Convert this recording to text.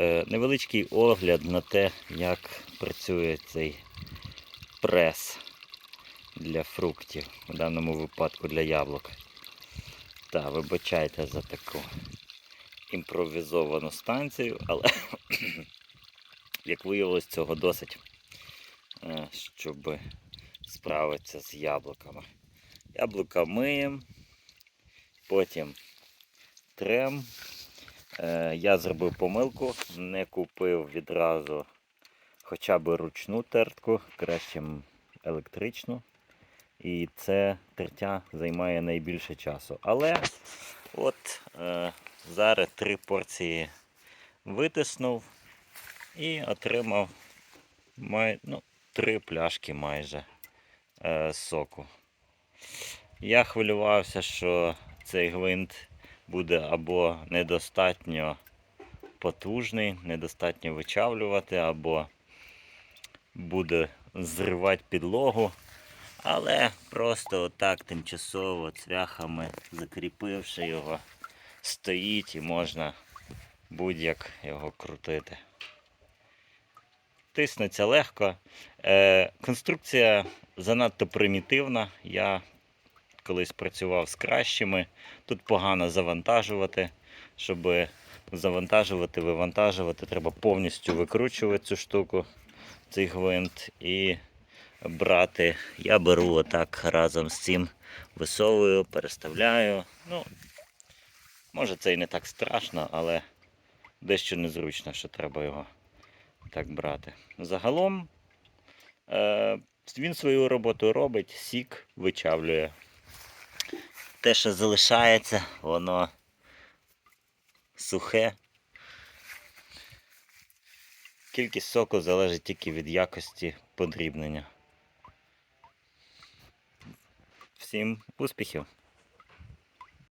Е, невеличкий огляд на те, як працює цей прес для фруктів, у даному випадку для яблук. Та, вибачайте за таку імпровізовану станцію, але як виявилось, цього досить, е, щоб справитися з яблуками. Яблука миємо, потім трем. Е, Я зробив помилку, не купив відразу хоча б ручну тертку, краще електричну. І це тертя займає найбільше часу. Але от е, зараз три порції витиснув і отримав май, ну, три пляшки майже е, соку. Я хвилювався, що цей гвинт буде або недостатньо потужний, недостатньо вичавлювати, або буде зривати підлогу. Але просто отак тимчасово цвяхами закріпивши його, стоїть і можна будь-як його крутити. Тиснеться легко. Е, конструкція занадто примітивна. Я колись працював з кращими. Тут погано завантажувати. Щоб завантажувати, вивантажувати, треба повністю викручувати цю штуку, цей гвинт, і брати. Я беру отак разом з цим, висовую, переставляю. Ну, може це і не так страшно, але дещо незручно, що треба його так брати. Загалом е, він свою роботу робить, сік вичавлює. Те, що залишається, воно сухе. Кількість соку залежить тільки від якості подрібнення. Всім успіхів!